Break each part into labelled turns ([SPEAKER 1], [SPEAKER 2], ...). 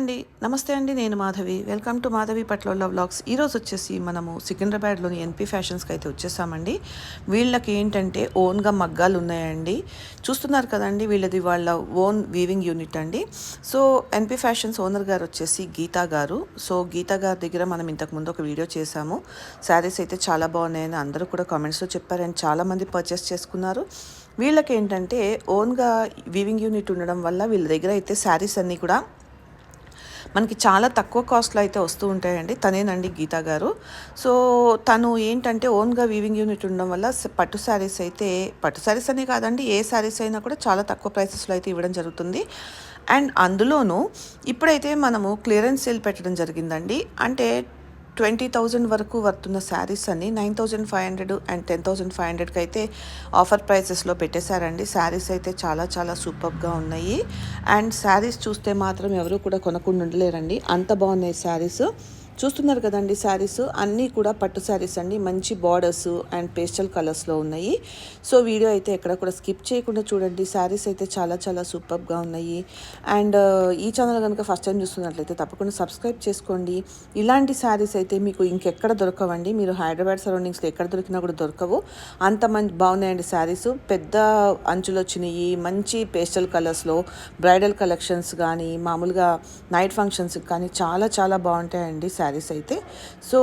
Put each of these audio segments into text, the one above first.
[SPEAKER 1] అండి. నమస్తే అండి నేను Madhavi. Welcome to Madhavi Patlolla vlogs. ఈరోజు వచ్చేసి మనము సికింద్రాబాద్లోని ఎన్పి ఫ్యాషన్స్కి అయితే వచ్చేసామండి. వీళ్ళకి ఏంటంటే ఓన్గా మగ్గాలు ఉన్నాయండి. చూస్తున్నారు కదండి వీళ్ళది వాళ్ళ ఓన్ వీవింగ్ యూనిట్ అండి. సో ఎన్పి ఫ్యాషన్స్ ఓనర్ గారు వచ్చేసి గీతా గారు. సో గీతా గారి దగ్గర మనం ఇంతకు ముందు ఒక వీడియో చేశాము. శారీస్ అయితే చాలా బాగున్నాయని అందరూ కూడా కామెంట్స్లో చెప్పారు అండ్ చాలామంది పర్చేస్ చేసుకున్నారు. వీళ్ళకి ఏంటంటే ఓన్గా వీవింగ్ యూనిట్ ఉండడం వల్ల వీళ్ళ దగ్గర అయితే శారీస్ అన్నీ కూడా మనకి చాలా తక్కువ కాస్ట్లో అయితే వస్తూ ఉంటాయండి. తనేనండి గీతా గారు. సో తను ఏంటంటే ఓన్గా వీవింగ్ యూనిట్ ఉండడం వల్ల పట్టు శారీస్ అయితే పట్టు శారీస్ అనే కాదండి ఏ శారీస్ అయినా కూడా చాలా తక్కువ ప్రైసెస్లో అయితే ఇవ్వడం జరుగుతుంది. అండ్ అందులోనూ ఇప్పుడైతే మనము క్లియరెన్స్ సేల్ పెట్టడం జరిగిందండి. అంటే ట్వంటీ థౌజండ్ వరకు వర్తున్న శారీస్ అన్ని nine thousand five hundred and ten thousand five హండ్రెడ్కి అయితే ఆఫర్ ప్రైసెస్లో పెట్టేశారండి. శారీస్ అయితే చాలా చాలా సూపర్గా ఉన్నాయి. అండ్ శారీస్ చూస్తే మాత్రం ఎవరు కూడా కొనకుండా ఉండలేరండి. అంత బాగున్నాయి శారీస్. చూస్తున్నారు కదండి శారీస్. అన్నీ కూడా పట్టు శారీస్ అండి. మంచి బార్డర్స్ అండ్ పేస్టల్ కలర్స్లో ఉన్నాయి. సో వీడియో అయితే ఎక్కడ కూడా స్కిప్ చేయకుండా చూడండి. శారీస్ అయితే చాలా చాలా సూపర్గా ఉన్నాయి. అండ్ ఈ ఛానల్ కనుక ఫస్ట్ టైం చూస్తున్నట్లయితే తప్పకుండా సబ్స్క్రైబ్ చేసుకోండి. ఇలాంటి శారీస్ అయితే మీకు ఇంకెక్కడ దొరకవండి. మీరు హైదరాబాద్ సరౌండింగ్స్లో ఎక్కడ దొరికినా కూడా దొరకవు. అంత మంచి బాగున్నాయండి శారీస్. పెద్ద అంచులు వచ్చినాయి. మంచి పేస్టల్ కలర్స్లో బ్రైడల్ కలెక్షన్స్ కానీ మామూలుగా నైట్ ఫంక్షన్స్కి కానీ చాలా చాలా బాగుంటాయండి శారీస్. అయితే. సో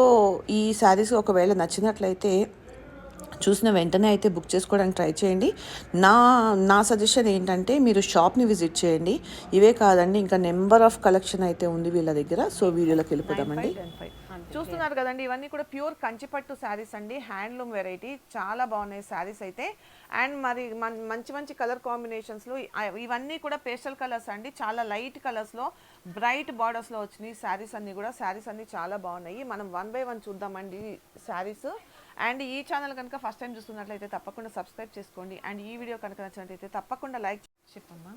[SPEAKER 1] ఈ శారీస్ ఒకవేళ నచ్చినట్లయితే చూసిన వెంటనే అయితే బుక్ చేసుకోవడానికి ట్రై చేయండి. నా నా సజెషన్ ఏంటంటే మీరు షాప్ని విజిట్ చేయండి. ఇవే కాదండి ఇంకా నెంబర్ ఆఫ్ కలెక్షన్ అయితే ఉంది వీళ్ళ దగ్గర. సో వీడియోలోకి వెళ్ళిపోదామండి. చూస్తున్నారు కదండి ఇవన్నీ కూడా ప్యూర్ కంచిపట్టు శారీస్ అండి. హ్యాండ్లూమ్ వెరైటీ చాలా బాగున్నాయి శారీస్ అయితే. అండ్ మరి మంచి మంచి కలర్ కాంబినేషన్స్లో ఇవన్నీ కూడా పేస్టల్ కలర్స్ అండి. చాలా లైట్ కలర్స్లో బ్రైట్ బార్డర్స్లో వచ్చినాయి శారీస్ అన్నీ కూడా. శారీస్ అన్నీ చాలా బాగున్నాయి. మనం వన్ బై వన్ చూద్దామండి శారీస్. అండ్ ఈ ఛానల్ కనుక ఫస్ట్ టైం చూస్తున్నట్లయితే తప్పకుండా సబ్స్క్రైబ్ చేసుకోండి. అండ్ ఈ వీడియో కనుక నచ్చినట్లయితే తప్పకుండా లైక్ చెప్పమ్మా.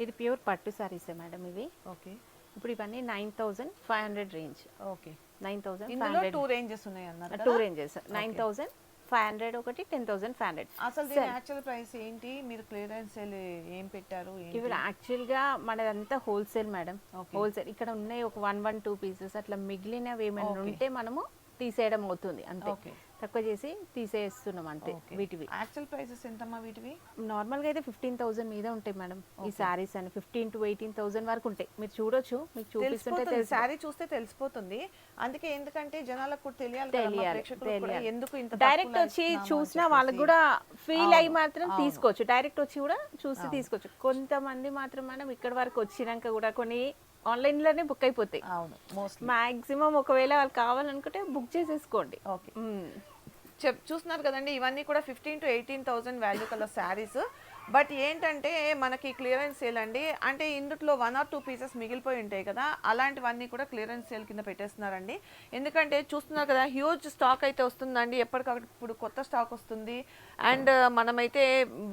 [SPEAKER 2] ఇది ప్యూర్ పట్టు సారీసే మేడం ఇవి.
[SPEAKER 1] ఓకే.
[SPEAKER 2] ఇప్పుడు ఇవన్నీ nine thousand five hundred range.
[SPEAKER 1] Okay.
[SPEAKER 2] Nine hundred.
[SPEAKER 1] Two ranges ఉన్నాయి అన్నారు
[SPEAKER 2] two ranges. Nine thousand five hundred ఒకటి టెన్ థౌసండ్ ఫైవ్ హండ్రెడ్.
[SPEAKER 1] అసలు దీని యాక్చువల్ ప్రైస్ ఏంటి? మీరు క్లియరెన్స్ సేల్ ఏం పెట్టారు?
[SPEAKER 2] ఇవి యాక్చువల్గా మనదంతా హోల్సేల్ మేడం. హోల్సేల్ ఇక్కడ ఉన్నాయి ఒక వన్ వన్ టూ పీసెస్ అట్లా మిగిలినవి ఏమైనా ఉంటే మనము తీసేయడం అవుతుంది అంతే. తక్కువ చేసి తీసేస్తున్నాం అంతే. వీటివి.
[SPEAKER 1] యాక్చువల్ ప్రైసెస్ ఎంతమ్మా వీటివి?
[SPEAKER 2] నార్మల్గా అయితే ఫిఫ్టీన్ థౌసండ్ మీద ఉంటాయి మేడం ఈ సారీస్ అని. ఫిఫ్టీన్ టు ఎయిటీన్ థౌసండ్ వరకు ఉంటాయి. మీరు చూడొచ్చు మీకు చూపిస్తుంటే
[SPEAKER 1] శారీ చూస్తే తెలిసిపోతుంది. అందుకే ఎందుకంటే జనాలకు కూడా తెలియాలి ఎందుకు ఇంత
[SPEAKER 2] డైరెక్ట్ వచ్చి చూసిన వాళ్ళకి. కూడా ఫీల్ అయ్యి మాత్రం. తీసుకోవచ్చు. డైరెక్ట్ వచ్చి కూడా చూసి తీసుకోవచ్చు. కొంతమంది మాత్రం మనం ఇక్కడ వరకు వచ్చినాక కూడా కొన్ని ఆన్లైన్లోనే బుక్ అయిపోతాయి.
[SPEAKER 1] అవును మోస్ట్లీ
[SPEAKER 2] మాక్సిమం ఒకవేళ వాళ్ళు కావాలనుకుంటే బుక్ చేసేసుకోండి.
[SPEAKER 1] ఓకే. చెప్ చూస్తున్నారు కదండి ఇవన్నీ కూడా fifteen to eighteen thousand value colour sarees. But ఏంటంటే మనకి క్లియరెన్స్ సేల్ అండి. అంటే ఇందులో వన్ ఆర్ టూ పీసెస్ మిగిలిపోయి ఉంటాయి కదా అలాంటివన్నీ కూడా క్లియరెన్స్ సేల్ కింద పెట్టేస్తున్నారండి. ఎందుకంటే చూస్తున్నారు కదా హ్యూజ్ స్టాక్ అయితే వస్తుందండి. ఎప్పటికప్పుడు ఇప్పుడు కొత్త స్టాక్ వస్తుంది. అండ్ uh, మనమైతే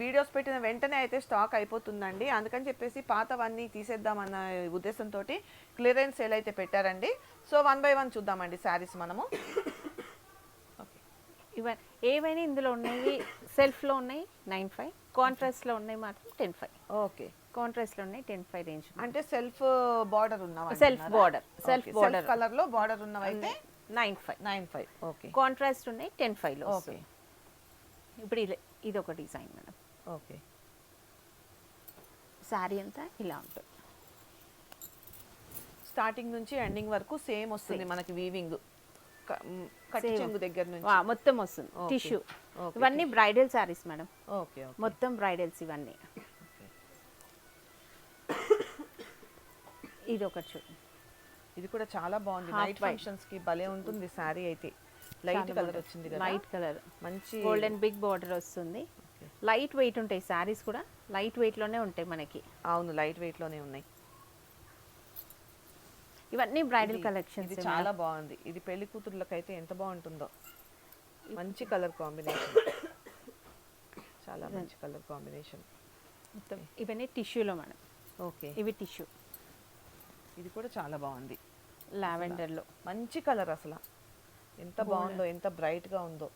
[SPEAKER 1] వీడియోస్ పెట్టిన వెంటనే అయితే స్టాక్ అయిపోతుందండి. అందుకని చెప్పేసి పాతవన్నీ తీసేద్దామన్న ఉద్దేశంతో క్లియరెన్స్ సేల్ అయితే పెట్టారండి. సో వన్ బై వన్ చూద్దామండి శారీస్ మనము.
[SPEAKER 2] ఇవన్నీ ఏవైనా ఇందులో ఉన్నాయి సెల్ఫ్లో ఉన్నాయి నైన్ ఫైవ్. కాంట్రాస్ట్లో ఉన్నాయి మాత్రం టెన్ ఫైవ్.
[SPEAKER 1] ఓకే.
[SPEAKER 2] కాంట్రాస్ట్లో ఉన్నాయి టెన్ ఫైవ్ రేంజ్
[SPEAKER 1] అంటే సెల్ఫ్ బార్డర్ ఉన్నవా
[SPEAKER 2] సెల్ఫ్ బార్డర్ సెల్ఫ్ బార్డర్.
[SPEAKER 1] కలర్లో border ఉన్నవైతే
[SPEAKER 2] nine five.
[SPEAKER 1] Nine five. Okay.
[SPEAKER 2] Contrast ఉన్నాయి టెన్ ఫైవ్లో
[SPEAKER 1] ఓకే.
[SPEAKER 2] ఇప్పుడు ఇది ఇది ఒక డిజైన్ మేడం.
[SPEAKER 1] ఓకే.
[SPEAKER 2] శారీ అంతా ఇలా ఉంటుంది.
[SPEAKER 1] స్టార్టింగ్ నుంచి ఎండింగ్ వరకు సేమ్ వస్తుంది మనకి వీవింగ్. చెంగు దగ్గర నుంచి.
[SPEAKER 2] మొత్తం వస్తుంది. టిష్యూ ఇవన్నీ బ్రైడల్ శారీస్ మేడం
[SPEAKER 1] ఓకే
[SPEAKER 2] మొత్తం బ్రైడల్స్ ఇవన్నీ. ఇది ఒకటి చూడండి
[SPEAKER 1] ఇది కూడా చాలా బాగుంది. నైట్. ఫంక్షన్స్కి భలే ఉంటుంది శారీ అయితే. లైట్ కలర్ వచ్చింది కదా?
[SPEAKER 2] లైట్ కలర్
[SPEAKER 1] మంచి
[SPEAKER 2] గోల్డెన్ బిగ్ బార్డర్ వస్తుంది. లైట్ వెయిట్ ఉంటాయి శారీస్ కూడా. లైట్ వెయిట్లోనే ఉంటాయి మనకి.
[SPEAKER 1] అవును లైట్ వెయిట్లోనే ఉన్నాయి.
[SPEAKER 2] ఇవన్నీ బ్రైడల్ కలెక్షన్స్
[SPEAKER 1] ఇది చాలా బాగుంది. ఇది పెళ్ళి కూతుర్లకు అయితే ఎంత బాగుంటుందో. మంచి కలర్ కాంబినేషన్. చాలా మంచి కలర్ కాంబినేషన్.
[SPEAKER 2] మొత్తం ఇవన్నీ టిష్యూలో మేడం.
[SPEAKER 1] ఓకే.
[SPEAKER 2] ఇవి టిష్యూ.
[SPEAKER 1] ఇది కూడా చాలా బాగుంది.
[SPEAKER 2] లావెండర్లో
[SPEAKER 1] మంచి కలర్ అసలు. ఎంత బాగుందో ఎంత బ్రైట్గా ఉందో.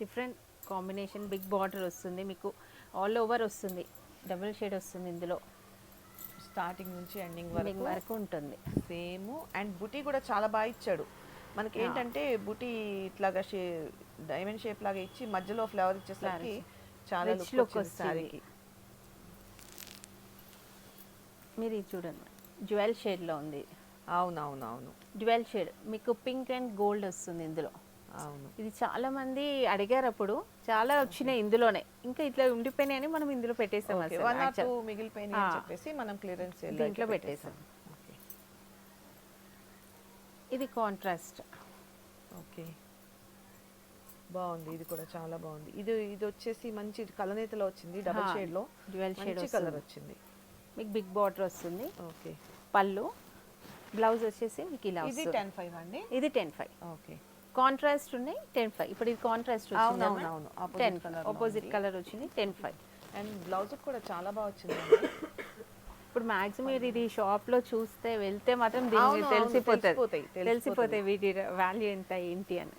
[SPEAKER 2] Different combination. బిగ్ బార్డర్ వస్తుంది మీకు. ఆల్ ఓవర్ వస్తుంది. డబుల్ షేడ్ వస్తుంది ఇందులో.
[SPEAKER 1] స్టార్టింగ్ నుంచి ఎండింగ్ వరకు
[SPEAKER 2] వరకు ఉంటుంది.
[SPEAKER 1] సేమ్. అండ్ బుటీ కూడా చాలా బాగా ఇచ్చాడు. మనకి ఏంటంటే బుటీ ఇట్లాగా షే డైమండ్ షేప్ లాగా ఇచ్చి మధ్యలో ఫ్లవర్ ఇచ్చేసరికి చాలా
[SPEAKER 2] Rich
[SPEAKER 1] లుక్
[SPEAKER 2] look
[SPEAKER 1] వచ్చింది
[SPEAKER 2] మీరు ఇది చూడండి. జ్యువెల్ షేడ్లో ఉంది.
[SPEAKER 1] అవునవును అవును
[SPEAKER 2] జ్యువెల్ షేడ్ మీకు పింక్ అండ్ గోల్డ్ వస్తుంది ఇందులో. ఇది చాలా మంది అడిగారు అప్పుడు చాలా వచ్చినాయి ఇందులోనే. ఇంకా ఇట్లా ఉండిపోయినాయని మనం ఇందులో పెట్టేసాం
[SPEAKER 1] మిగిలిపోయినాయి. చెప్పేసి మనం క్లియరెన్స్
[SPEAKER 2] దీంట్లో పెట్టేసాం. ఇది కాంట్రాస్ట్
[SPEAKER 1] ఓకే. బాగుంది. ఇది కూడా చాలా బాగుంది. ఇది ఇది వచ్చేసి మంచి కలనేతలో వచ్చింది డబుల్
[SPEAKER 2] షేడ్లో. shade
[SPEAKER 1] మంచి కలర్ వచ్చింది.
[SPEAKER 2] మీకు బిగ్ బార్డర్ వస్తుంది.
[SPEAKER 1] ఓకే.
[SPEAKER 2] పళ్ళు. బ్లౌజ్ వచ్చేసి మీకు ఇలా
[SPEAKER 1] ఇది టెన్ ఫైవ్ అండి?
[SPEAKER 2] ఇది టెన్ ఫైవ్
[SPEAKER 1] ఓకే.
[SPEAKER 2] కాంట్రాస్ట్ ఉన్నాయి టెన్ ఫైవ్ ఇప్పుడు ఇది కాంట్రాస్ట్
[SPEAKER 1] అవును. టెన్లో
[SPEAKER 2] ఆపోజిట్. కలర్ వచ్చింది టెన్ ఫైవ్
[SPEAKER 1] అండ్ బ్లౌజ్ కూడా చాలా బాగా వచ్చింది.
[SPEAKER 2] ఇప్పుడు మాక్సిమం మీరు ఇది షాప్లో చూస్తే వెళ్తే మాత్రం దీనికి
[SPEAKER 1] తెలిసిపోతాయి, తెలిసిపోతాయి.
[SPEAKER 2] వీటి వాల్యూ ఎంత ఏంటి అని.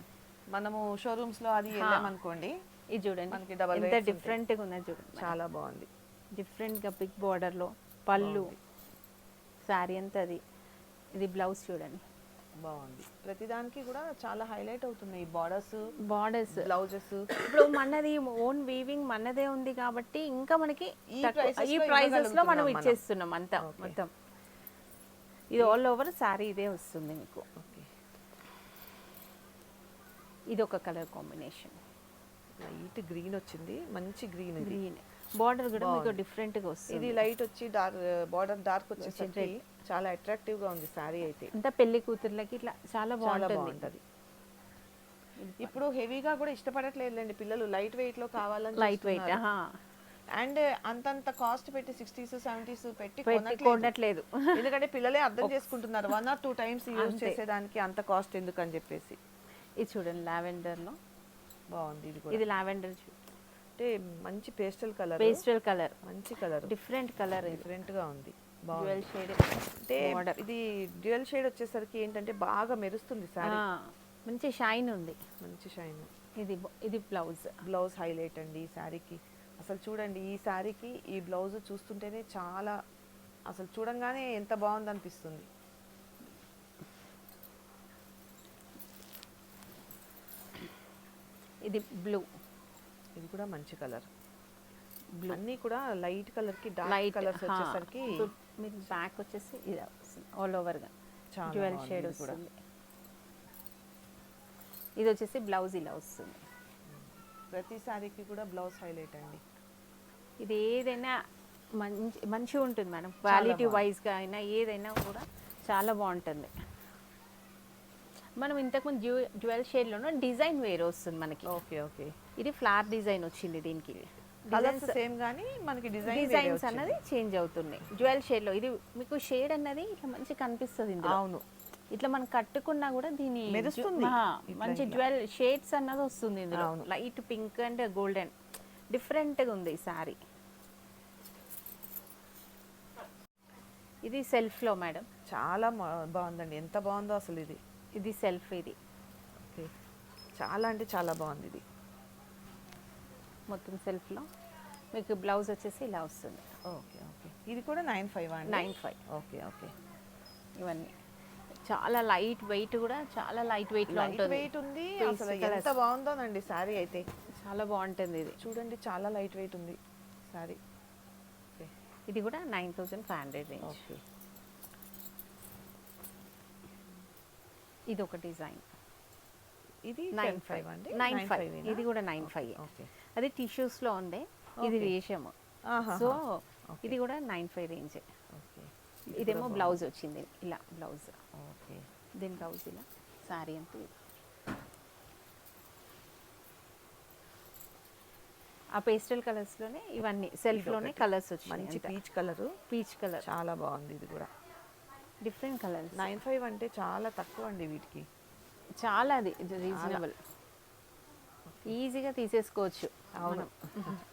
[SPEAKER 1] మనము షోరూమ్స్లో అది వెళ్ళామనుకోండి
[SPEAKER 2] ఇది చూడండి.
[SPEAKER 1] మనకి double
[SPEAKER 2] ఎంత. డిఫరెంట్గా ఉన్నది చూడండి.
[SPEAKER 1] చాలా బాగుంది.
[SPEAKER 2] డిఫరెంట్గా బిగ్ బార్డర్లో పళ్ళు శారీ అంతా అది. ఇది బ్లౌజ్ చూడండి.
[SPEAKER 1] బాగుంది. ప్రతిదానికి కూడా చాలా హైలైట్ అవుతున్నాయి బార్డర్స్
[SPEAKER 2] బార్డర్స్.
[SPEAKER 1] బ్లౌజెస్.
[SPEAKER 2] ఇప్పుడు మనది ఓన్ వీవింగ్ మనదే ఉంది కాబట్టి ఇంకా మనకి
[SPEAKER 1] ఈ
[SPEAKER 2] ఈ
[SPEAKER 1] లో
[SPEAKER 2] మనం. ఇచ్చేస్తున్నాం అంతా. మొత్తం. ఇది ఆల్ ఓవర్ శారీ ఇదే వస్తుంది మీకు. ఇది ఒక కలర్ కాంబినేషన్
[SPEAKER 1] లైట్ గ్రీన్ వచ్చింది. మంచి గ్రీన్
[SPEAKER 2] గ్రీన్ బార్డర్ కూడా మీకు. డిఫరెంట్గా వస్తుంది.
[SPEAKER 1] ఇది లైట్ వచ్చి డార్క్ బార్డర్ డార్క్ వచ్చేసరికి చాలా అట్రాక్టివ్గా ఉంది సారీ అయితే.
[SPEAKER 2] అంతా పెళ్ళి కూతుర్లకి ఇట్లా చాలా
[SPEAKER 1] చాలా
[SPEAKER 2] బాగుంటుంది.
[SPEAKER 1] బాగుంటది. ఇప్పుడు హెవీగా కూడా ఇష్టపడట్లేదులేండి పిల్లలు లైట్ వెయిట్లో కావాలని
[SPEAKER 2] లైట్ వెయిట్
[SPEAKER 1] అండ్ అంతంత కాస్ట్ పెట్టి సిక్స్టీస్ సెవెంటీస్ పెట్టి కొనట్లేదు. ఎందుకంటే పిల్లలే అర్థం చేసుకుంటున్నారు. One or two times use చేసేదానికి అంత కాస్ట్ ఎందుకు అని చెప్పేసి.
[SPEAKER 2] ఇది చూడండి లావెండర్లో.
[SPEAKER 1] బాగుంది ఇది కూడా.
[SPEAKER 2] ఇది లావెండర్
[SPEAKER 1] అంటే మంచి పేస్టల్ కలర్
[SPEAKER 2] పేస్టల్ కలర్
[SPEAKER 1] మంచి కలర్
[SPEAKER 2] డిఫరెంట్ కలర్ ఇది.
[SPEAKER 1] డిఫరెంట్గా ఉంది.
[SPEAKER 2] Dual shade.
[SPEAKER 1] అంటే ఇది డ్యూయల్ షేడ్ వచ్చేసరికి ఏంటంటే బాగా మెరుస్తుంది సారీ.
[SPEAKER 2] మంచి షైన్ ఉంది.
[SPEAKER 1] మంచి షైన్.
[SPEAKER 2] ఇది ఇది బ్లౌజ్.
[SPEAKER 1] బ్లౌజ్ హైలైట్ అండి ఈ శారీకి అసలు చూడండి ఈ శారీకి ఈ బ్లౌజ్ చూస్తుంటేనే చాలా అసలు చూడంగానే ఎంత బాగుంది అనిపిస్తుంది.
[SPEAKER 2] ఇది బ్లూ.
[SPEAKER 1] ఇది కూడా మంచి కలర్.
[SPEAKER 2] బ్లూ.
[SPEAKER 1] అన్నీ కూడా లైట్ కలర్కి డార్క్ కలర్స్ వచ్చేసరికి
[SPEAKER 2] మీరు బ్యాక్ వచ్చేసి ఇది వస్తుంది ఆల్ ఓవర్గా.
[SPEAKER 1] చాలా
[SPEAKER 2] డ్యూయల్
[SPEAKER 1] బాగుంది
[SPEAKER 2] షేడ్. వస్తుంది. ఇది వచ్చేసి బ్లౌజ్ ఇలా వస్తుంది.
[SPEAKER 1] ప్రతి శారీకి కూడా బ్లౌజ్ హైలైట్ అండి.
[SPEAKER 2] ఇది ఏదైనా మంచి మంచిగా ఉంటుంది మేడం. క్వాలిటీ వైజ్గా అయినా ఏదైనా కూడా చాలా బాగుంటుంది. మనం ఇంతకుముందు డ్యూ డ్యువెల్ షేడ్లోనూ డిజైన్ వేరే వస్తుంది మనకి.
[SPEAKER 1] ఓకే ఓకే
[SPEAKER 2] ఇది ఫ్లవర్ డిజైన్ వచ్చింది దీనికి.
[SPEAKER 1] కలర్స్ సేమ్ గానీ మనకి డిజైన్
[SPEAKER 2] డిజైన్స్ అన్నది చేంజ్ అవుతున్నాయి. జ్యువెల్ షేడ్లో ఇది మీకు షేడ్ అన్నది ఇట్లా మంచి కనిపిస్తుంది
[SPEAKER 1] అవును.
[SPEAKER 2] ఇట్లా మనం కట్టుకున్నా కూడా దీని మంచి. జ్యువెల్ షేడ్స్ అన్నది వస్తుంది ఇందులో.
[SPEAKER 1] అవును.
[SPEAKER 2] లైట్ పింక్ అండ్ గోల్డెన్ డిఫరెంట్గా ఉంది ఈ సారీ ఇది సెల్ఫ్లో మేడం
[SPEAKER 1] చాలా బాగుందండి. ఎంత బాగుందో అసలు ఇది.
[SPEAKER 2] ఇది సెల్ఫ్ ఇది.
[SPEAKER 1] చాలా అంటే చాలా బాగుంది ఇది.
[SPEAKER 2] మొత్తం సెల్ఫ్లో. మీకు బ్లౌజ్ వచ్చేసి ఇలా వస్తుంది.
[SPEAKER 1] Okay okay. ఇది కూడా nine five
[SPEAKER 2] nine five.
[SPEAKER 1] Okay okay.
[SPEAKER 2] ఇవన్నీ. చాలా లైట్ వెయిట్ కూడా చాలా లైట్ వెయిట్లో
[SPEAKER 1] లైట్
[SPEAKER 2] ఉంటుంది.
[SPEAKER 1] వెయిట్ ఉంది. అసలు. ఎంత బాగుందోనండి శారీ అయితే.
[SPEAKER 2] చాలా బాగుంటుంది ఇది.
[SPEAKER 1] చూడండి చాలా లైట్ వెయిట్ ఉంది ఓకే.
[SPEAKER 2] ఇది కూడా nine thousand five hundred range.
[SPEAKER 1] Okay.
[SPEAKER 2] ఇది ఒక డిజైన్.
[SPEAKER 1] ఇది
[SPEAKER 2] నైన్
[SPEAKER 1] ఫైవ్ అండి.
[SPEAKER 2] Nine five? ఇది కూడా నైన్ ఫైవ్
[SPEAKER 1] ఓకే.
[SPEAKER 2] అది టిష్యూస్లో ఉంది ఇది. రేషము. సో. ఇది కూడా నైన్ ఫైవ్ రేంజ్ ఇదేమో బ్లౌజ్ వచ్చింది. ఇలా బ్లౌజ్
[SPEAKER 1] ఓకే.
[SPEAKER 2] దీని బ్లౌజ్ ఇలా. శారీ అంతా ఇది. ఆ పేస్టల్ కలర్స్లోనే ఇవన్నీ
[SPEAKER 1] సెల్ఫ్లోనే.
[SPEAKER 2] కలర్స్
[SPEAKER 1] మంచి
[SPEAKER 2] వచ్చింది
[SPEAKER 1] పీచ్ కలర్
[SPEAKER 2] పీచ్ కలర్
[SPEAKER 1] చాలా బాగుంది ఇది కూడా.
[SPEAKER 2] డిఫరెంట్ కలర్స్
[SPEAKER 1] నైన్ ఫైవ్ అంటే చాలా తక్కువ అండి వీటికి.
[SPEAKER 2] చాలా అది రీజనబుల్ ఈజీగా తీసేసుకోవచ్చు.
[SPEAKER 1] అవును.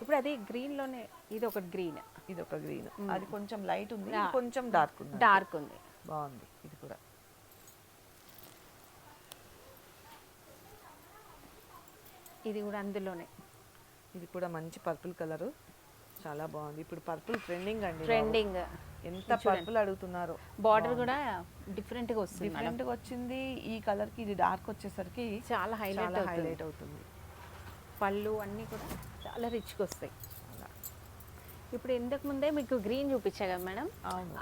[SPEAKER 2] ఇప్పుడు అది గ్రీన్లోనే ఇది ఒకటి గ్రీన్
[SPEAKER 1] ఇది ఒక గ్రీన్. అది కొంచెం లైట్ ఉంది. కొంచెం డార్క్ ఉంది.
[SPEAKER 2] డార్క్ ఉంది.
[SPEAKER 1] బాగుంది ఇది కూడా.
[SPEAKER 2] ఇది కూడా అందులోనే.
[SPEAKER 1] ఇది కూడా మంచి పర్పుల్ కలర్ చాలా బాగుంది. ఇప్పుడు పర్పుల్ ట్రెండింగ్ అండి.
[SPEAKER 2] ట్రెండింగ్
[SPEAKER 1] ఎంత పర్పుల్ అడుగుతున్నారు.
[SPEAKER 2] బార్డర్ కూడా డిఫరెంట్గా వస్తుంది
[SPEAKER 1] డిఫరెంట్గా వచ్చింది. ఈ కలర్కి ఇది డార్క్ వచ్చేసరికి
[SPEAKER 2] చాలా హైలైట్
[SPEAKER 1] హైలైట్ అవుతుంది.
[SPEAKER 2] పళ్ళు అన్నీ కూడా చాలా రిచ్గా వస్తాయి. ఇప్పుడు ఇంతకు ముందే మీకు గ్రీన్ చూపించా కదా మేడం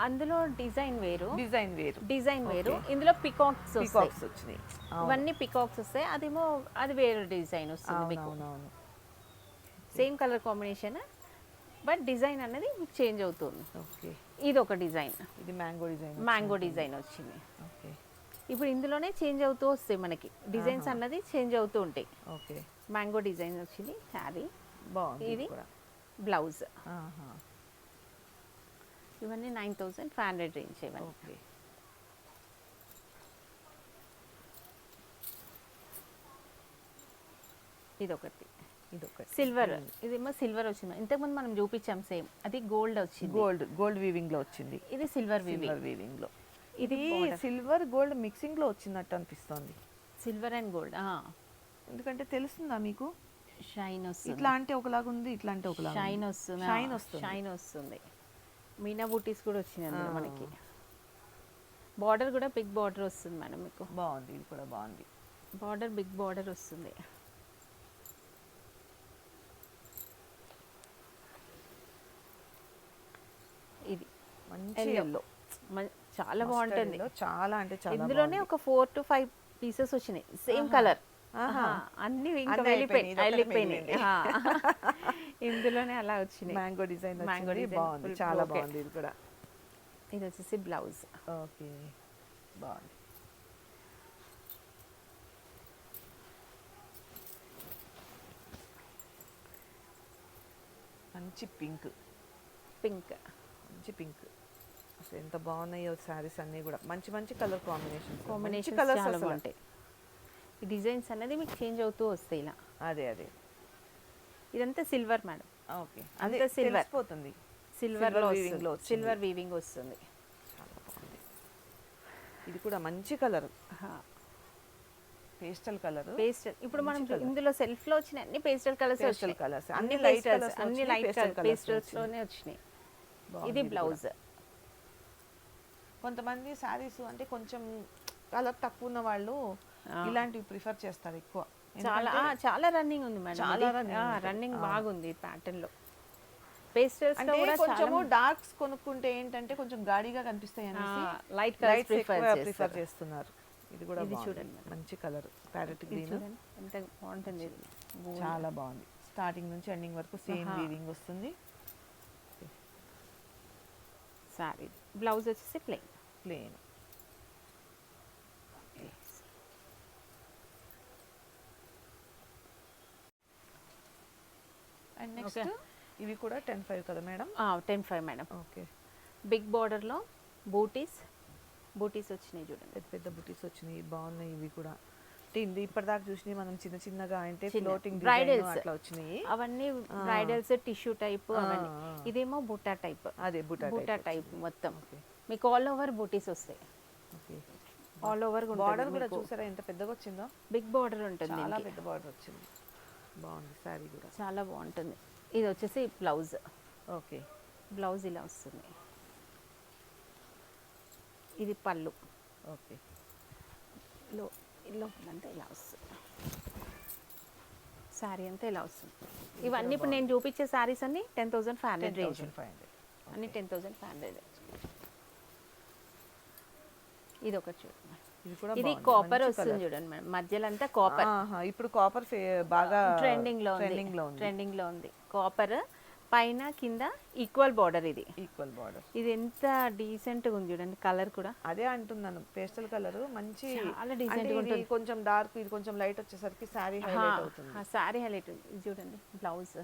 [SPEAKER 2] అందులో డిజైన్ వేరు.
[SPEAKER 1] డిజైన్ వేరు.
[SPEAKER 2] డిజైన్ వేరు. ఇందులో పికాక్స్
[SPEAKER 1] పీకాక్స్ వచ్చినాయి.
[SPEAKER 2] ఇవన్నీ పికాక్స్ వస్తాయి. అదేమో అది వేరే డిజైన్ వస్తుంది మీకు. Same colour combination but design అనేది మీకు చేంజ్ అవుతుంది.
[SPEAKER 1] ఓకే.
[SPEAKER 2] ఇది ఒక డిజైన్.
[SPEAKER 1] ఇది మ్యాంగో డిజైన్
[SPEAKER 2] మ్యాంగో డిజైన్ వచ్చింది.
[SPEAKER 1] ఓకే.
[SPEAKER 2] ఇప్పుడు ఇందులోనే చేంజ్ అవుతూ వస్తాయి మనకి. డిజైన్స్ అన్నది చేంజ్ అవుతూ ఉంటాయి.
[SPEAKER 1] ఓకే.
[SPEAKER 2] మ్యాంగో డిజైన్ వచ్చింది శారీ.
[SPEAKER 1] బాగుంది ఇది
[SPEAKER 2] బ్లౌజ్. ఇవన్నీ nine thousand five hundred range ఇవన్నీ.
[SPEAKER 1] ఓకే.
[SPEAKER 2] ఇది ఒకటి
[SPEAKER 1] ఇది ఒకటి
[SPEAKER 2] సిల్వర్ ఇదేమో సిల్వర్ వచ్చింది. ఇంతకుముందు మనం చూపించాం సేమ్ అది గోల్డ్ వచ్చింది.
[SPEAKER 1] గోల్డ్ గోల్డ్ వీవింగ్లో వచ్చింది.
[SPEAKER 2] ఇది సిల్వర్ వివి
[SPEAKER 1] సిల్వర్ వీవింగ్లో.
[SPEAKER 2] ఇది
[SPEAKER 1] సిల్వర్ గోల్డ్ మిక్సింగ్లో వచ్చినట్టు అనిపిస్తోంది.
[SPEAKER 2] సిల్వర్ అండ్ గోల్డ్
[SPEAKER 1] ఎందుకంటే తెలుస్తుందా మీకు?
[SPEAKER 2] షైన్ వస్తుంది.
[SPEAKER 1] ఇట్లా అంటే ఒకలాగా ఉంది ఇట్లా అంటే ఒకలాగా
[SPEAKER 2] షైన్ వస్తుంది.
[SPEAKER 1] షైన్ వస్తుంది.
[SPEAKER 2] షైన్ వస్తుంది. మీనా బూటీస్ కూడా వచ్చినాయి మనకి. బార్డర్ కూడా బిగ్ బార్డర్ వస్తుంది మేడం మీకు.
[SPEAKER 1] బాగుంది ఇది కూడా బాగుంది.
[SPEAKER 2] బార్డర్ బిగ్ బార్డర్ వస్తుంది ఇది
[SPEAKER 1] మంచి. ఎల్లో
[SPEAKER 2] చాలా బాగుంటుంది.
[SPEAKER 1] చాలా అంటే చాలా
[SPEAKER 2] ఇందులోనే ఒక ఫోర్ టు ఫైవ్ పీసెస్ వచ్చినాయి. సేమ్ కలర్ అన్ని ఇంకా వెళ్ళిపోయినాయి. ఇందులోనే అలా వచ్చినాయి.
[SPEAKER 1] మ్యాంగో డిజైన్ వచ్చింది.
[SPEAKER 2] design
[SPEAKER 1] బాగుంది. చాలా. బాగుంది ఇది కూడా.
[SPEAKER 2] ఇది వచ్చేసి బ్లౌజ్
[SPEAKER 1] ఓకే. బాగుంది. మంచి పింక్
[SPEAKER 2] పింక్
[SPEAKER 1] మంచి పింక్ అసలు ఎంత బాగున్నాయో శారీస్ అన్నీ కూడా. మంచి మంచి కలర్ కాంబినేషన్
[SPEAKER 2] కాంబినేషన్
[SPEAKER 1] కలర్స్
[SPEAKER 2] చాలా బాగుంటాయి. ఈ డిజైన్స్ అనేది మీకు చేంజ్ అవుతూ వస్తాయి ఇలా.
[SPEAKER 1] అదే అదే.
[SPEAKER 2] ఇదంతా సిల్వర్ మేడం
[SPEAKER 1] ఓకే.
[SPEAKER 2] అంతా సిల్వర్
[SPEAKER 1] Silver.
[SPEAKER 2] లో
[SPEAKER 1] weaving లో వచ్చింది.
[SPEAKER 2] సిల్వర్ వీవింగ్ వస్తుంది.
[SPEAKER 1] చాలా బాగుంది. ఇది కూడా మంచి కలర్ పేస్టల్ కలర్
[SPEAKER 2] పేస్టల్ ఇప్పుడు మనం. ఇందులో సెల్ఫ్లో వచ్చిన అన్ని పేస్టల్ కలర్స్ వచ్చినాయి
[SPEAKER 1] colours.
[SPEAKER 2] అన్ని పేస్టల్స్
[SPEAKER 1] colours
[SPEAKER 2] అన్ని లైట్ పేస్టల్స్. లోనే వచ్చినాయి. ఇది బ్లౌజ్
[SPEAKER 1] కొంతమంది శారీస్ అంటే కొంచెం కలర్ తక్కువ ఉన్న వాళ్ళు ఇలాంటివి ప్రిఫర్ చేస్తారు ఎక్కువ.
[SPEAKER 2] చాలా చాలా రన్నింగ్ ఉంది మేడం
[SPEAKER 1] చాలా.
[SPEAKER 2] రన్నింగ్ బాగుంది ప్యాటర్న్లో. పేస్టల్స్
[SPEAKER 1] అంటే
[SPEAKER 2] కూడా
[SPEAKER 1] కొంచెము డార్క్స్ కొనుక్కుంటే ఏంటంటే కొంచెం గాడిగా కనిపిస్తాయి అనేసి
[SPEAKER 2] లైట్
[SPEAKER 1] ఎక్కువ
[SPEAKER 2] ప్రిఫర్
[SPEAKER 1] చేస్తున్నారు. ఇది కూడా
[SPEAKER 2] ఇది. చూడండి.
[SPEAKER 1] మంచి కలర్ ప్యారెట్ గ్రీన్
[SPEAKER 2] ఎంత బాగుంటుంది.
[SPEAKER 1] చాలా బాగుంది. స్టార్టింగ్ నుంచి ఎండింగ్ వరకు సేమ్. వీవింగ్ వస్తుంది.
[SPEAKER 2] సారీ బ్లౌజ్ వచ్చేసి ప్లెయిన్
[SPEAKER 1] ప్లేన్ అండ్ నెక్స్ట్. ఇవి కూడా టెన్ ఫైవ్ కదా madam?
[SPEAKER 2] Ten five madam.
[SPEAKER 1] Okay
[SPEAKER 2] big బార్డర్లో బూటీస్ బూటీస్ వచ్చినాయి చూడండి.
[SPEAKER 1] పెద్ద పెద్ద బుటీస్ వచ్చినాయి బాగున్నాయి ఇవి కూడా. అంటే ఇది ఇప్పటిదాకా చూసినవి మనం చిన్న చిన్నగా అంటే ఫ్లోటింగ్
[SPEAKER 2] bridals.
[SPEAKER 1] అట్లా వచ్చినాయి.
[SPEAKER 2] అవన్నీ బ్రైడల్స్ టిష్యూ టైప్ అవన్నీ. ఇదేమో బుట్టా టైప్.
[SPEAKER 1] అదే బుటా
[SPEAKER 2] బుట్టా టైప్ మొత్తం. మీకు ఆల్ ఓవర్ బూటీస్ వస్తాయి.
[SPEAKER 1] ఓకే.
[SPEAKER 2] ఆల్ ఓవర్
[SPEAKER 1] బార్డర్ కూడా చూసారా? ఎంత పెద్దగా వచ్చిందో?
[SPEAKER 2] బిగ్ బార్డర్ ఉంటుంది
[SPEAKER 1] చాలా. పెద్ద బార్డర్ వచ్చింది. బాగుంది శారీ కూడా.
[SPEAKER 2] చాలా బాగుంటుంది. ఇది వచ్చేసి బ్లౌజ్
[SPEAKER 1] ఓకే.
[SPEAKER 2] బ్లౌజ్ ఇలా వస్తుంది. ఇది పళ్ళు.
[SPEAKER 1] ఓకే.
[SPEAKER 2] లో లోపలంతా ఇలా వస్తుంది. శారీ అంతా ఇలా వస్తుంది. ఇవన్నీ ఇప్పుడు నేను చూపించే శారీస్ అన్ని ten thousand five hundred range అన్ని టెన్ థౌసండ్ ఫైవ్ హండ్రెడ్ ఇది ఒకటి చూడండి
[SPEAKER 1] ఇది కూడా
[SPEAKER 2] ఇది
[SPEAKER 1] బాగుంది.
[SPEAKER 2] కాపర్ వస్తుంది. చూడండి మేడం. మధ్యలో అంతా కాపర్
[SPEAKER 1] ఇప్పుడు కాపర్ బాగా
[SPEAKER 2] ట్రెండింగ్లో ట్రెండింగ్లో ఉంది.
[SPEAKER 1] ట్రెండింగ్లో ఉంది.
[SPEAKER 2] కాపర్ పైన కింద ఈక్వల్ బార్డర్ ఇది.
[SPEAKER 1] ఈక్వల్ బార్డర్
[SPEAKER 2] ఇది ఎంత డీసెంట్ ఉంది చూడండి కలర్ కూడా.
[SPEAKER 1] అదే అంటున్నాను పేస్టల్ కలర్ మంచి
[SPEAKER 2] చాలా గా
[SPEAKER 1] ఇది
[SPEAKER 2] ఉంటుంది.
[SPEAKER 1] కొంచెం డార్క్ ఇది కొంచెం లైట్ వచ్చేసరికి శారీ హైలైట్ అవుతుంది.
[SPEAKER 2] సారీ హైలైట్ ఇది చూడండి బ్లౌజ్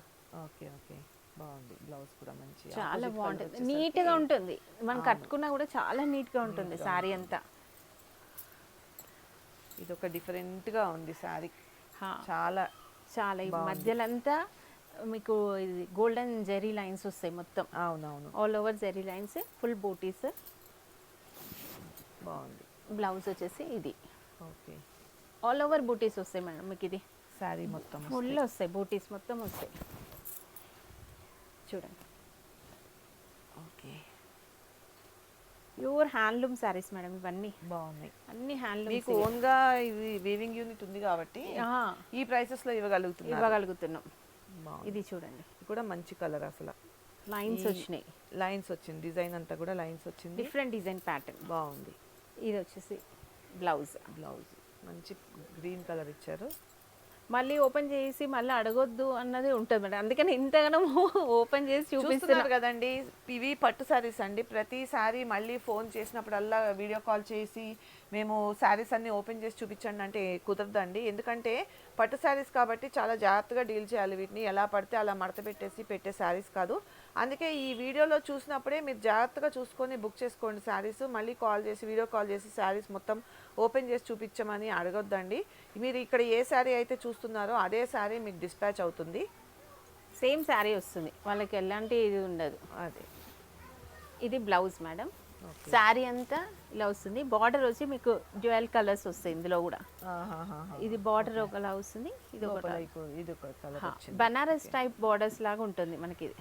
[SPEAKER 1] ఓకే ఓకే. బాగుంది. బ్లౌజ్ కూడా మంచి
[SPEAKER 2] చాలా బాగుంటుంది. నీట్గా ఉంటుంది. మనం కట్టుకున్నా కూడా చాలా నీట్గా ఉంటుంది. సారీ అంతా.
[SPEAKER 1] ఇది ఒక డిఫరెంట్గా ఉంది
[SPEAKER 2] హా,
[SPEAKER 1] చాలా
[SPEAKER 2] చాలా ఈ మధ్యలో అంతా మీకు ఇది గోల్డెన్ జెరీ లైన్స్ వస్తాయి మొత్తం.
[SPEAKER 1] అవునవును.
[SPEAKER 2] All over zari lines full butis
[SPEAKER 1] బాగుంది.
[SPEAKER 2] బ్లౌజ్ వచ్చేసి ఇది.
[SPEAKER 1] ఓకే.
[SPEAKER 2] ఆల్ ఓవర్ బూటీస్ వస్తాయి మేడం మీకు ఇది.
[SPEAKER 1] శారీ మొత్తం
[SPEAKER 2] ఫుల్ వస్తాయి బూటీస్ మొత్తం వస్తాయి. చూడండి. Okay. Pure handloom sarees madam ఇవన్నీ.
[SPEAKER 1] బాగున్నాయి.
[SPEAKER 2] అన్ని హ్యాండ్లూమ్
[SPEAKER 1] మీకు ఓన్గా ఇది వీవింగ్ యూనిట్ ఉంది కాబట్టి ఈ ప్రైసెస్లో
[SPEAKER 2] ఇవ్వగలుగుతున్నాం
[SPEAKER 1] ఇవ్వగలుగుతున్నాం.
[SPEAKER 2] ఇది చూడండి.
[SPEAKER 1] కూడా మంచి కలర్ అసలు.
[SPEAKER 2] లైన్స్ వచ్చినాయి.
[SPEAKER 1] లైన్స్ వచ్చింది. డిజైన్ అంతా కూడా లైన్స్ వచ్చింది.
[SPEAKER 2] డిఫరెంట్ డిజైన్ ప్యాటర్న్
[SPEAKER 1] బాగుంది.
[SPEAKER 2] ఇది వచ్చేసి బ్లౌజ్.
[SPEAKER 1] బ్లౌజ్. మంచి గ్రీన్ కలర్ ఇచ్చారు.
[SPEAKER 2] మళ్ళీ ఓపెన్ చేసి మళ్ళీ అడగొద్దు అన్నది ఉంటుంది మేడం. అందుకని ఇంతగానో ఓపెన్ చేసి
[SPEAKER 1] చూపిస్తున్నారు కదండి ఇవి పట్టు శారీస్ అండి. ప్రతిసారి మళ్ళీ ఫోన్ చేసినప్పుడల్లా వీడియో కాల్ చేసి మేము శారీస్ అన్ని ఓపెన్ చేసి చూపించండి అంటే కుదరదండి. ఎందుకంటే పట్టు శారీస్ కాబట్టి చాలా జాగ్రత్తగా డీల్ చేయాలి వీటిని. ఎలా పడితే అలా మడత పెట్టేసి పెట్టే శారీస్ కాదు. అందుకే ఈ వీడియోలో చూసినప్పుడే మీరు జాగ్రత్తగా చూసుకొని బుక్ చేసుకోండి శారీస్. మళ్ళీ కాల్ చేసి వీడియో కాల్ చేసి శారీస్ మొత్తం ఓపెన్ చేసి చూపించమని అడగొద్దండి. మీరు ఇక్కడ ఏ శారీ అయితే చూస్తున్నారో అదే శారీ మీకు డిస్పాచ్ అవుతుంది.
[SPEAKER 2] సేమ్ శారీ వస్తుంది. వాళ్ళకి ఎలాంటి ఇది ఉండదు.
[SPEAKER 1] అదే.
[SPEAKER 2] ఇది బ్లౌజ్ మేడం శారీ అంతా ఇలా వస్తుంది. బార్డర్ వచ్చి మీకు జ్యువెల్ కలర్స్ వస్తాయి ఇందులో కూడా. ఇది బార్డర్ ఒకలా వస్తుంది ఇది
[SPEAKER 1] ఇది
[SPEAKER 2] బనారస్ టైప్ బార్డర్స్ లాగా ఉంటుంది మనకి ఇది.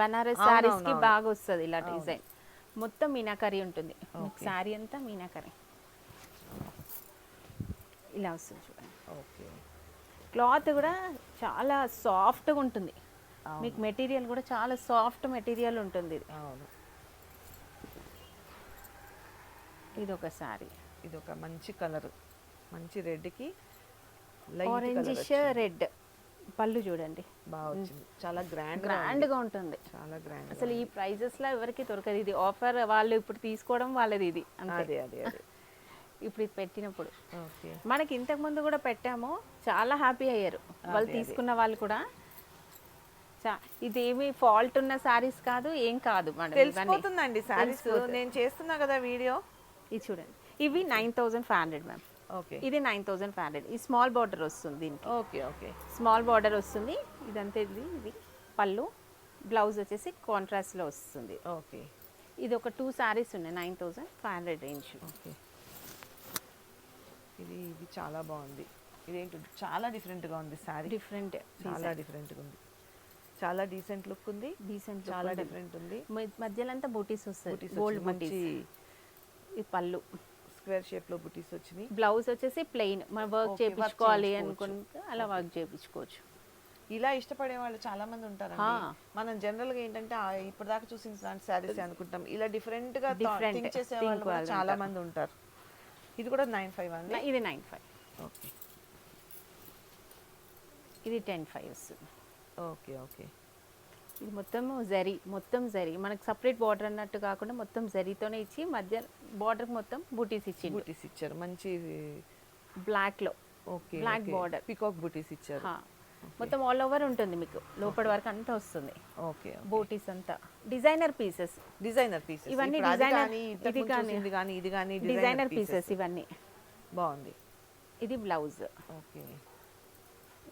[SPEAKER 2] బనారస్
[SPEAKER 1] సారీస్కి
[SPEAKER 2] బాగా వస్తుంది ఇలా డిజైన్ మొత్తం మీనాకరీ ఉంటుంది. శారీ అంతా మీనాకరీ. ఇలా వస్తుంది చూడండి
[SPEAKER 1] ఓకే.
[SPEAKER 2] క్లాత్ కూడా చాలా సాఫ్ట్గా ఉంటుంది. మీకు మెటీరియల్ కూడా చాలా సాఫ్ట్ మెటీరియల్ ఉంటుంది ఇది.
[SPEAKER 1] అవును.
[SPEAKER 2] ఇది ఒక శారీ
[SPEAKER 1] ఇది ఒక మంచి కలర్ మంచి రెడ్కి లైట్
[SPEAKER 2] ఆరెంజిష్ రెడ్. పళ్ళు చూడండి.
[SPEAKER 1] బాగా వచ్చింది. చాలా గ్రాండ్
[SPEAKER 2] గ్రాండ్గా ఉంటుంది
[SPEAKER 1] చాలా గ్రాండ్
[SPEAKER 2] అసలు ఈ ప్రైజెస్లో ఎవరికి దొరకదు. ఇది ఆఫర్ వాళ్ళు ఇప్పుడు తీసుకోవడం వాళ్ళది ఇది. అంతే.
[SPEAKER 1] అదే అదే అదే.
[SPEAKER 2] ఇప్పుడు ఇది పెట్టినప్పుడు.
[SPEAKER 1] ఓకే.
[SPEAKER 2] మనకి ఇంతకు ముందు కూడా పెట్టాము. చాలా హ్యాపీ అయ్యారు. వాళ్ళు తీసుకున్న వాళ్ళు కూడా. చా- ఇదేమి ఫాల్ట్ ఉన్న సారీస్ కాదు ఏం కాదు మేడం.
[SPEAKER 1] తెలిసిపోతుందండి శారీస్
[SPEAKER 2] తెలిసిపోతుంది.
[SPEAKER 1] నేను చేస్తున్నా కదా వీడియో.
[SPEAKER 2] ఇది చూడండి. ఇవి nine thousand five hundred ma'am
[SPEAKER 1] okay.
[SPEAKER 2] ఇది నైన్ థౌజండ్ ఫైవ్ హండ్రెడ్. ఈ స్మాల్ బార్డర్ వస్తుంది దీనికి.
[SPEAKER 1] Okay okay.
[SPEAKER 2] స్మాల్ బార్డర్ వస్తుంది. ఇదంతా ఇది ఇది పళ్ళు. బ్లౌజ్ వచ్చేసి కాంట్రాస్ట్లో వస్తుంది.
[SPEAKER 1] ఓకే.
[SPEAKER 2] ఇది ఒక టూ సారీస్ ఉన్నాయి nine thousand five hundred range
[SPEAKER 1] okay. ఇది ఇది చాలా బాగుంది. ఇదేంటి? చాలా different గా ఉంది శారీ.
[SPEAKER 2] డిఫరెంట్
[SPEAKER 1] చాలా different గా ఉంది. చాలా డీసెంట్ లుక్ ఉంది.
[SPEAKER 2] డీసెంట్
[SPEAKER 1] చాలా డిఫరెంట్ ఉంది.
[SPEAKER 2] మధ్యలో అంతా బూటీస్ వస్తాయి. గోల్డ్
[SPEAKER 1] మంచి
[SPEAKER 2] ఈ పళ్ళు.
[SPEAKER 1] స్క్వేర్ షేప్లో బుటీస్ వచ్చినాయి.
[SPEAKER 2] బ్లౌజ్ వచ్చేసి ప్లెయిన్ మనం వర్క్ చేయించుకోవాలి. అనుకుంటే అలా వర్క్ చేయించుకోవచ్చు.
[SPEAKER 1] ఇలా ఇష్టపడే వాళ్ళు చాలా మంది ఉంటారండి.
[SPEAKER 2] హా.
[SPEAKER 1] మనం జనరల్గా ఏంటంటే ఇప్పటిదాకా చూసిన శారీస్ అనుకుంటాం. ఇలా
[SPEAKER 2] డిఫరెంట్గా
[SPEAKER 1] థింక్ చేసే వాళ్ళు చాలా
[SPEAKER 2] ఉంటారు.
[SPEAKER 1] మంది ఉంటారు. ఇది కూడా నైన్ ఫైవ్ అండి?
[SPEAKER 2] ఇది నైన్ ఫైవ్.
[SPEAKER 1] ఓకే.
[SPEAKER 2] ఇది టెన్ ఫైవ్ వస్తుంది
[SPEAKER 1] ఓకే ఓకే.
[SPEAKER 2] ఇది మొత్తం జరీ మొత్తం జరీ. మనకి సపరేట్ బార్డర్ అన్నట్టు కాకుండా మొత్తం జరీతోనే ఇచ్చి మధ్య బార్డర్ మొత్తం బూటీస్ ఇచ్చిండు.
[SPEAKER 1] బుటీస్ ఇచ్చారు. మంచి
[SPEAKER 2] బ్లాక్లో.
[SPEAKER 1] Okay
[SPEAKER 2] Black border.
[SPEAKER 1] పికాక్ బుటీస్ ఇచ్చారు.
[SPEAKER 2] మొత్తం ఆల్ ఓవర్ ఉంటుంది మీకు. లోపల వరకు అంతా వస్తుంది.
[SPEAKER 1] ఓకే
[SPEAKER 2] బూటీస్ అంతా. డిజైనర్ పీసెస్
[SPEAKER 1] డిజైనర్ పీసెస్
[SPEAKER 2] ఇవన్నీ
[SPEAKER 1] అది
[SPEAKER 2] designer-
[SPEAKER 1] కానీ
[SPEAKER 2] ఇది
[SPEAKER 1] ఇది
[SPEAKER 2] కానీ-
[SPEAKER 1] ఇది కానీ
[SPEAKER 2] డిజైనర్ పీసెస్ ఇవన్నీ.
[SPEAKER 1] బాగుంది.
[SPEAKER 2] ఇది బ్లౌజ్
[SPEAKER 1] ఓకే.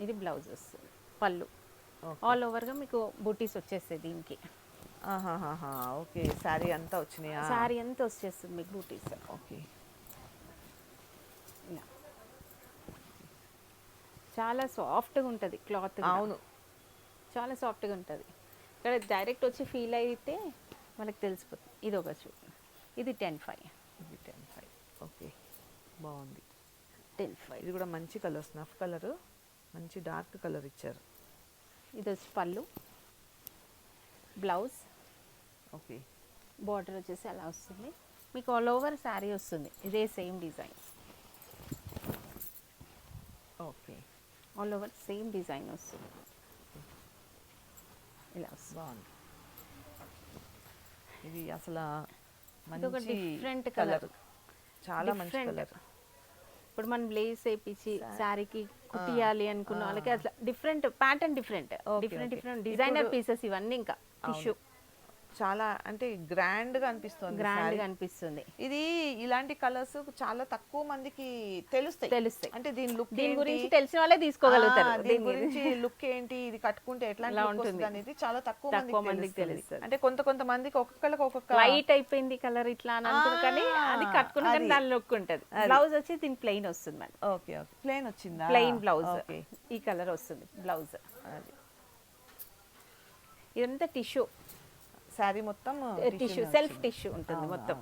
[SPEAKER 2] ఇది బ్లౌజ్ వస్తుంది పళ్ళు ఆల్ ఓవర్గా మీకు బూటీస్ వచ్చేస్తాయి దీనికి.
[SPEAKER 1] ఓకే. శారీ అంతా వచ్చినాయా?
[SPEAKER 2] శారీ అంతా వచ్చేస్తుంది మీకు బూటీస్
[SPEAKER 1] ఓకే
[SPEAKER 2] ఇలా చాలా సాఫ్ట్గా ఉంటుంది క్లాత్
[SPEAKER 1] అవును.
[SPEAKER 2] చాలా సాఫ్ట్గా ఉంటుంది. ఇక్కడ డైరెక్ట్ వచ్చి ఫీల్ అయితే మనకు తెలిసిపోతుంది. ఇది ఒక చూ ఇది టెన్ ఫైవ్
[SPEAKER 1] ఇది టెన్ ఫైవ్ ఓకే బాగుంది.
[SPEAKER 2] టెన్ ఫైవ్
[SPEAKER 1] ఇది కూడా మంచి కలర్ స్నఫ్ కలర్ మంచి డార్క్ కలర్ ఇచ్చారు.
[SPEAKER 2] ఇది వచ్చి పళ్ళు బ్లౌజ్
[SPEAKER 1] ఓకే
[SPEAKER 2] బార్డర్ వచ్చేసి అలా వస్తుంది. మీకు ఆల్ ఓవర్ శారీ వస్తుంది. ఇదే same design
[SPEAKER 1] okay
[SPEAKER 2] all over same design వస్తుంది ఇలా వస్తుంది
[SPEAKER 1] ఇది అసలు మంచి
[SPEAKER 2] different
[SPEAKER 1] కలర్. చాలా మంచి. కలర్
[SPEAKER 2] ఇప్పుడు మనం బ్లేస్ వేయించి శారీకి కుట్టియాలి అనుకున్న వాళ్ళకి అట్లా different pattern different different. Different designer pieces ఇవన్నీ ఇంకా టిష్యూ
[SPEAKER 1] చాలా అంటే గ్రాండ్గా అనిపిస్తుంది
[SPEAKER 2] గ్రాండ్. గా అనిపిస్తుంది.
[SPEAKER 1] ఇది ఇలాంటి కలర్స్ చాలా తక్కువ మందికి తెలుస్తాయి.
[SPEAKER 2] తెలుస్తాయి.
[SPEAKER 1] అంటే దీని లుక్
[SPEAKER 2] దీని గురించి తెలిసిన వాళ్ళే తీసుకోగలుగుతారు.
[SPEAKER 1] దీని గురించి లుక్ ఏంటి? ఇది కట్టుకుంటే look
[SPEAKER 2] ఉంటుంది.
[SPEAKER 1] అనేది చాలా తక్కువ మందికి తెలుస్తుంది. అంటే కొంత కొంత మందికి ఒక్కొక్కరికి ఒక్కొక్క
[SPEAKER 2] వైట్ అయిపోయింది కలర్ ఇట్లా అని కానీ అది కట్టుకున్న
[SPEAKER 1] అది.
[SPEAKER 2] దాని లుక్ ఉంటుంది. బ్లౌజ్ వచ్చి దీని ప్లెయిన్ వస్తుంది మేడం
[SPEAKER 1] ఓకే ఓకే. ప్లేన్ వచ్చిందా?
[SPEAKER 2] ప్లెయిన్ బ్లౌజ్ ఈ కలర్ వస్తుంది బ్లౌజ్ ఇదంతా టిష్యూ
[SPEAKER 1] శారీ మొత్తం
[SPEAKER 2] టిష్యూ సెల్ఫ్ టిష్యూ ఉంటుంది మొత్తం.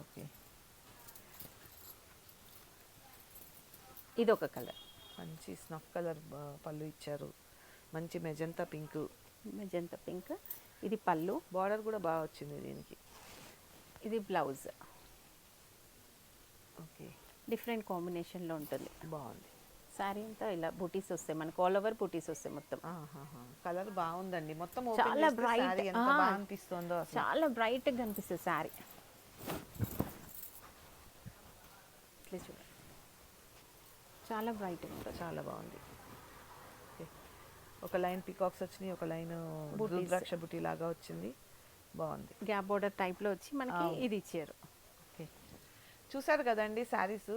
[SPEAKER 1] ఓకే
[SPEAKER 2] ఇది ఒక కలర్
[SPEAKER 1] మంచి స్నఫ్ కలర్ పళ్ళు ఇచ్చారు. మంచి మెజంతా పింక్.
[SPEAKER 2] Magenta pink. ఇది పళ్ళు.
[SPEAKER 1] బార్డర్ కూడా బాగా వచ్చింది దీనికి.
[SPEAKER 2] ఇది బ్లౌజ్
[SPEAKER 1] ఓకే
[SPEAKER 2] డిఫరెంట్ కాంబినేషన్లో ఉంటుంది.
[SPEAKER 1] బాగుంది.
[SPEAKER 2] శారీ అంతా ఇలా బూటీస్ వస్తాయి. మనకు ఆల్ ఓవర్ బూటీస్ వస్తాయి మొత్తం.
[SPEAKER 1] కలర్ బాగుందండి. మొత్తం
[SPEAKER 2] చాలా.
[SPEAKER 1] బాగా అనిపిస్తుందో
[SPEAKER 2] చాలా బ్రైట్గా కనిపిస్తుంది శారీ. ఇట్లా చూడండి చాలా బ్రైట్గా ఉంటుంది.
[SPEAKER 1] చాలా బాగుంది. ఒక లైన్ పికాక్స్ వచ్చినాయి ఒక లైన్. రుద్రాక్ష బుటీ లాగా వచ్చింది. బాగుంది.
[SPEAKER 2] గ్యాప్ బోర్డర్ టైప్లో వచ్చి మనకి. ఇది ఇచ్చారు.
[SPEAKER 1] ఓకే. చూసారు కదండి శారీస్?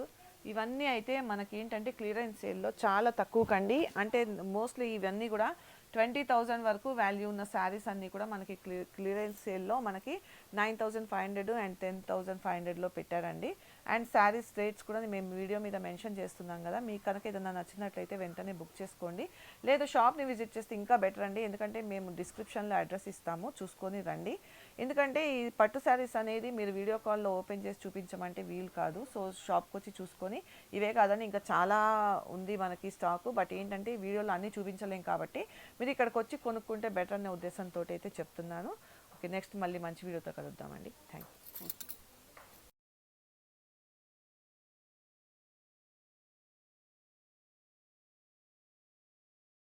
[SPEAKER 1] ఇవన్నీ అయితే మనకి ఏంటంటే క్లియరెన్స్ సేల్లో చాలా తక్కువ కండి అంటే మోస్ట్లీ ఇవన్నీ కూడా ట్వంటీ థౌజండ్ వరకు వాల్యూ ఉన్న శారీస్ అన్నీ కూడా మనకి క్లియరెన్స్ సేల్లో మనకి nine thousand five hundred and ten thousand five హండ్రెడ్లో పెట్టారండి. అండ్ శారీస్ రేట్స్ కూడా మేము వీడియో మీద మెన్షన్ చేస్తున్నాం కదా మీకు కనుక ఏదైనా నచ్చినట్లయితే వెంటనే బుక్ చేసుకోండి. లేదా షాప్ని విజిట్ చేస్తే ఇంకా బెటర్ అండి ఎందుకంటే మేము డిస్క్రిప్షన్లో అడ్రస్ ఇస్తాము చూసుకొని రండి. ఎందుకంటే ఈ పట్టు శారీస్ అనేది మీరు వీడియో కాల్లో ఓపెన్ చేసి చూపించమంటే వీలు కాదు. సో షాప్కి వచ్చి చూసుకొని ఇవే కాదని ఇంకా చాలా ఉంది మనకి స్టాకు. బట్ ఏంటంటే వీడియోలో అన్నీ చూపించలేం కాబట్టి మీరు ఇక్కడికి వచ్చి కొనుక్కుంటే బెటర్ అనే ఉద్దేశంతో అయితే చెప్తున్నాను. ఓకే నెక్స్ట్ మళ్ళీ మంచి వీడియోతో కలుద్దామండి. Thank you